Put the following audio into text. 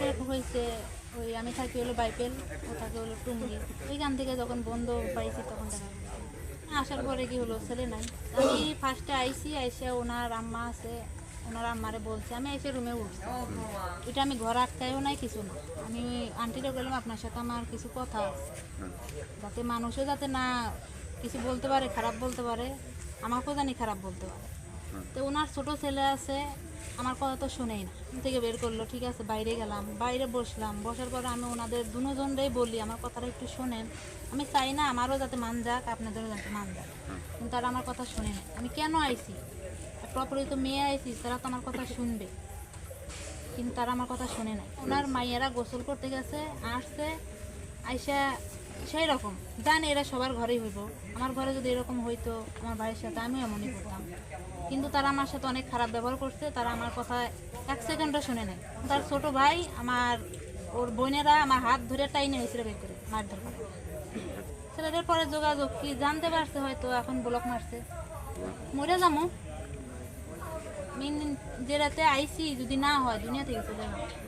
আমাদের হয়েছে, ওই আমি থাকি হলো বাইপেল, ও থাকে হলো টুঙ্গি। ওইখান থেকে যখন বন্ধ পাইছি তখন দেখা আসার পরে কি হলো, ছেলে নাই। আমি ফার্স্টে আইসি আইসে ওনার আম্মা আছে, ওনার আম্মারে বলছে, আমি এসে রুমে উঠছি। এটা আমি ঘর আটকাইও নাই, কিছু না। আমি আন্টিটা বললাম, আপনার সাথে আমার কিছু কথা যাতে মানুষও যাতে না কিছু বলতে পারে, খারাপ বলতে পারে, আমাকেও জানি খারাপ বলতে পারে। তো ওনার ছোট ছেলে আছে আমার কথা তো শুনেই না। থেকে বের করল ঠিক আছে বাইরে গেলাম। বাইরে বসলাম বসার পরে আমি ওনাদের দুজনটাই বলি আমার কথাটা একটু শোনেন। আমি চাই না আমারও যাতে মান যাক আপনাদেরও যাতে মান যাক। কিন্তু তারা আমার কথা শুনে না। আমি কেন আইছি? প্রপারলি তো মেয়ে আইছি তারা তো আমার কথা শুনবে। কিন্তু তারা আমার কথা শুনে নাই। ওনার মাইয়েরা গোসল করতে গেছে আসছে আইসা সেই রকম। জানি এরা সবার ঘরেই হইব। আমার ঘরে যদি এরকম হইতো আমার ভাইয়ের সাথে, আমিও এমনই করতাম। কিন্তু তারা আমার সাথে অনেক খারাপ ব্যবহার করছে, তারা আমার কথা এক সেকেন্ডও শুনে নেয় তার ছোট ভাই, আমার, ওর বোনেরা আমার হাত ধরে টাইনে হয়েছিল বের করে, মারধর করে। ছেলেদের পরে যোগাযোগ কি জানতে পারছে হয়তো, এখন ব্লক মারছে। মরে যাব মেন যে রাতে আইসি যদি না হয় দুনিয়া থেকে চলে যাব।